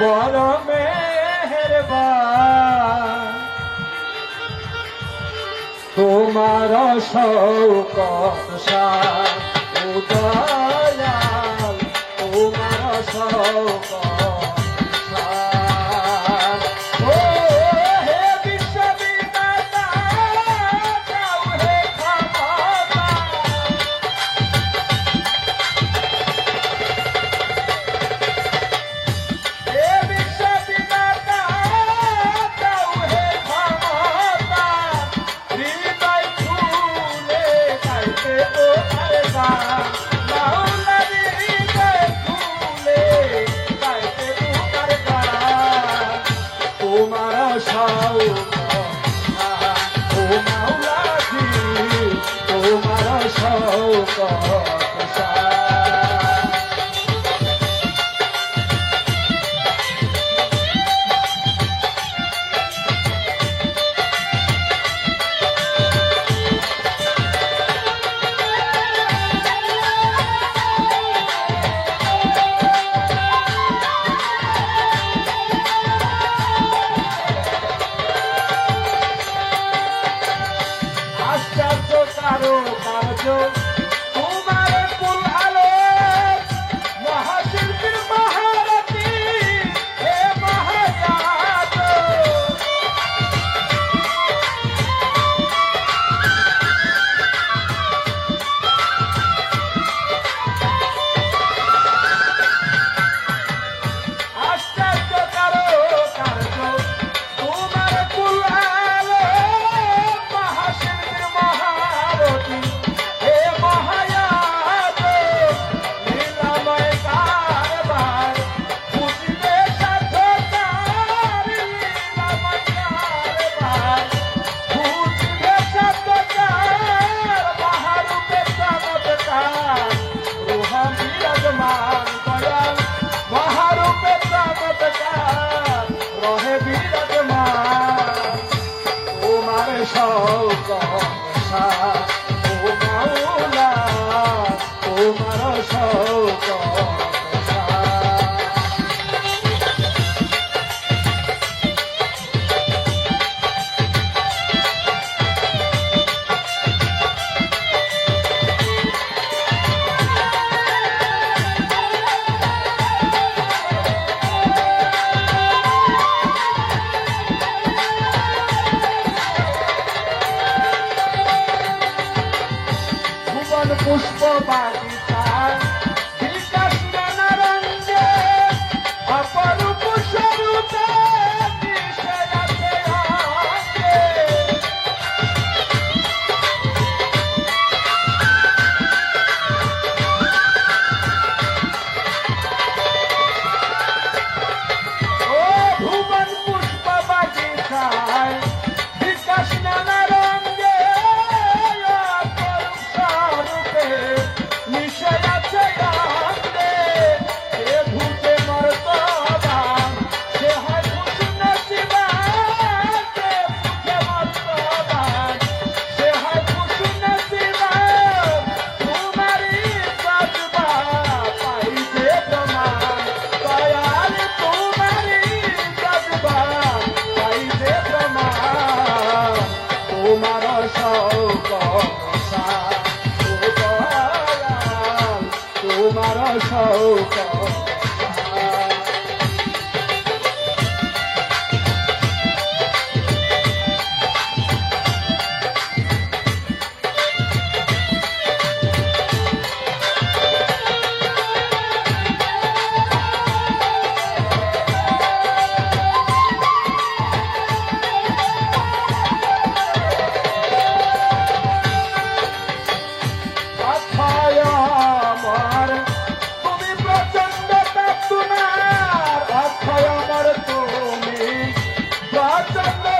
বড় মেহরবান। তোমার সৌকসা উদয়াল তোমার সৌক সাউ angels হে বিরাজমান তোমার সৌকসা ও মাওলা তোমার সৌকসা Tas. তোমার সৌকসা তোমার সৌকসা Gata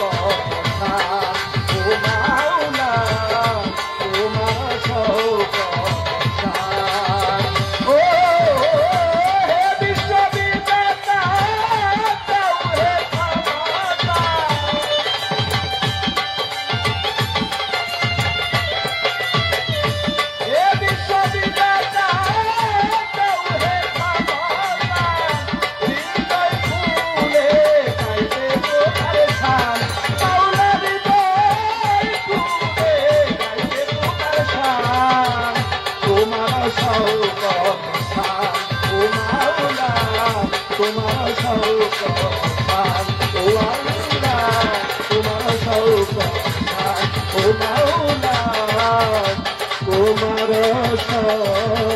কথা। তোমার সৌকান